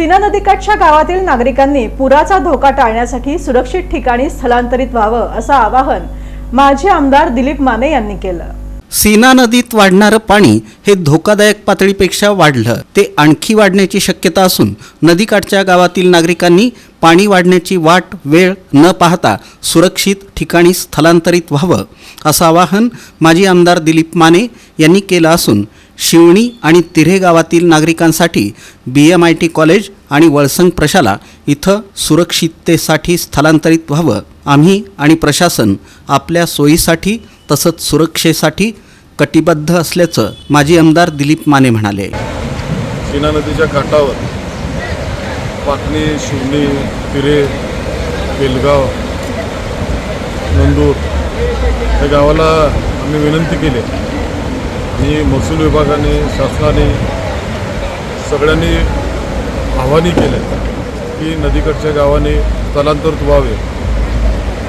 सीना नदीकाठच्या गावातील नागरिकांनी पुराचा धोका टाळण्यासाठी सुरक्षित ठिकाणी स्थलांतरित व्हावं असं आवाहन माजी आमदार दिलीप माने यांनी केलं. सीना नदीत वाढणारं पाणी हे धोकादायक पातळीपेक्षा वाढलं. ते आणखी वाढण्याची शक्यता असून नदीकाठच्या गावातील नागरिकांनी पाणी वाढण्याची वाट वेळ न पाहता सुरक्षित ठिकाणी स्थलांतरित व्हावं असं आवाहन माजी आमदार दिलीप माने यांनी केलं असून शिवणी आणि तिरे गावातील नागरिकांसाठी B M I T college आणि वळसंग प्रशाला इथं सुरक्षिततेसाठी स्थलांतरित व्हावं. आम्ही आणि प्रशासन आपल्या सोयीसाठी तसंच सुरक्षेसाठी कटिबद्ध असल्याचं माजी आमदार दिलीप माने म्हणाले. सीना नदीच्या काठावर पाटणी शिवणी तिरे बेलगाव नंदूर या गावाला आम्ही विनंती केली. आणि महसूल विभागाने शासनाने सगळ्यांनी आव्हाने केले की नदीकडच्या गावाने स्थलांतरित व्हावे.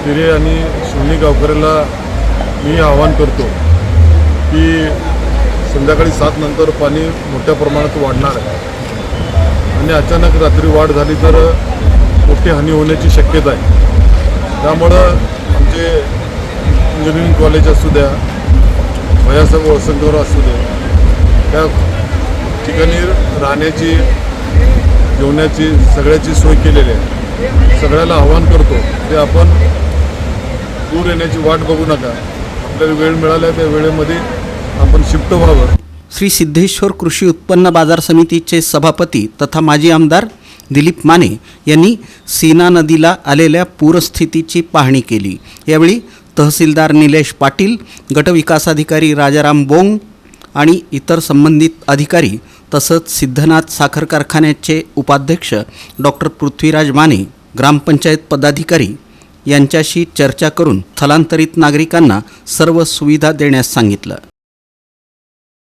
तिरे आणि शिवणी गावकऱ्याला मी आवाहन करतो की संध्याकाळी सात नंतर पाणी मोठ्या प्रमाणात वाढणार आहे. आणि अचानक रात्री वाढ झाली तर मोठी हानी होण्याची शक्यता आहे. त्यामुळं आमचे इंजिनिअरिंग कॉलेज असू द्या भयासाहेब वसंतवर असू दे. त्या ठिकाणी राहण्याची जेवण्याची सगळ्याची सोय केलेली आहे. सगळ्याला आव्हान करतो ते आपण दूर येण्याची वाट बघू नका. आपल्याला वेळ मिळाल्या त्या वेळेमध्ये आपण शिफ्ट व्हावं. श्री सिद्धेश्वर कृषी उत्पन्न बाजार समितीचे सभापती तथा माजी आमदार दिलीप माने यांनी सीना नदीला आलेल्या पूरस्थितीची पाहणी केली. यावेळी तहसीलदार निलेश पाटील गटविकासाधिकारी राजाराम बोंग आणि इतर संबंधित अधिकारी तसंच सिद्धनाथ साखर कारखान्याचे उपाध्यक्ष डॉक्टर पृथ्वीराज माने ग्रामपंचायत पदाधिकारी यांच्याशी चर्चा करून स्थलांतरित नागरिकांना सर्व सुविधा देण्यास सांगितलं.